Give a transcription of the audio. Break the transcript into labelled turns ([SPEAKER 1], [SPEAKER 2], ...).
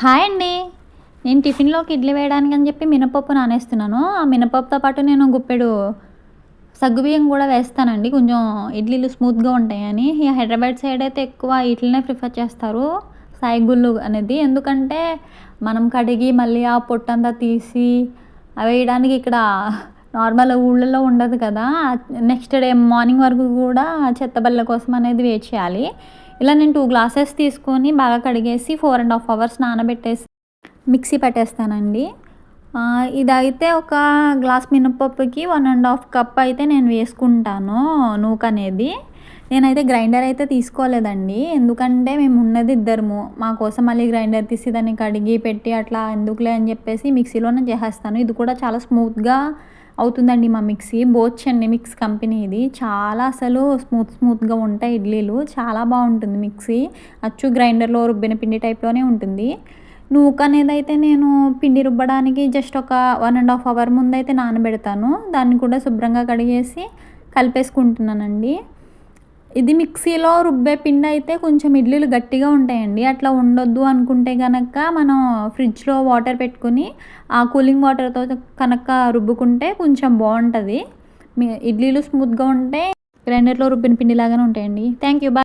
[SPEAKER 1] Hi అండి. నేను టిఫిన్లోకి ఇడ్లీ వేయడానికి అని చెప్పి మినపప్పు నానేస్తున్నాను. ఆ మినపప్పుతో పాటు నేను గుప్పెడు సగ్గుబియ్యం కూడా వేస్తానండి. కొంచెం ఇడ్లీలు స్మూత్గా ఉంటాయని. ఈ హైదరాబాద్ సైడ్ అయితే ఎక్కువ ఇట్లనే ప్రిఫర్ చేస్తారు. సాయిగుళ్ళు అనేది. ఎందుకంటే మనం కడిగి మళ్ళీ ఆ పొట్టంతా తీసి అవి వేయడానికి ఇక్కడ నార్మల్ ఊళ్ళలో ఉండదు కదా. నెక్స్ట్ డే మార్నింగ్ వరకు కూడా చెత్తబల్ల కోసం అనేది వెయిట్ చేయాలి. ఇలా నేను టూ గ్లాసెస్ తీసుకొని బాగా కడిగేసి ఫోర్ అండ్ హాఫ్ అవర్స్ నానబెట్టేసి మిక్సీ పెట్టేస్తానండి. ఇదైతే ఒక గ్లాస్ మినపప్పుకి వన్ అండ్ హాఫ్ కప్ అయితే నేను వేసుకుంటాను నూక అనేది నేనైతే గ్రైండర్ అయితే తీసుకోలేదండి. ఎందుకంటే మేము ఉన్నది ఇద్దరము. మా కోసం మళ్ళీ గ్రైండర్ తీసి దాన్ని కడిగి పెట్టి అట్లా ఎందుకులే అని చెప్పేసి మిక్సీలోనే చేసేస్తాను. ఇది కూడా చాలా స్మూత్గా అవుతుందండి మా మిక్సీ. బోచ్ అండి మిక్స్ కంపెనీ ఇది. చాలా అసలు స్మూత్ స్మూత్గా ఉంటాయి ఇడ్లీలు. చాలా బాగుంటుంది మిక్సీ. అచ్చు గ్రైండర్లో రుబ్బిన పిండి టైప్లోనే ఉంటుంది. నూక అనేది అయితే నేను పిండి రుబ్బడానికి జస్ట్ ఒక వన్ అండ్ హాఫ్ అవర్ ముందు అయితే నానబెడతాను. దాన్ని కూడా శుభ్రంగా కడిగేసి కలిపేసుకుంటున్నానండి. ఇది మిక్సీలో రుబ్బే పిండి అయితే కొంచెం ఇడ్లీలు గట్టిగా ఉంటాయండి. అట్లా ఉండొద్దు అనుకుంటే కనుక మనం ఫ్రిడ్జ్లో వాటర్ పెట్టుకుని ఆ కూలింగ్ వాటర్తో కనుక రుబ్బుకుంటే కొంచెం బాగుంటుంది. మీ ఇడ్లీలు స్మూత్గా ఉంటే గ్రైండర్లో రుబ్బిన పిండి లాగానే ఉంటాయండి. Thank you bye.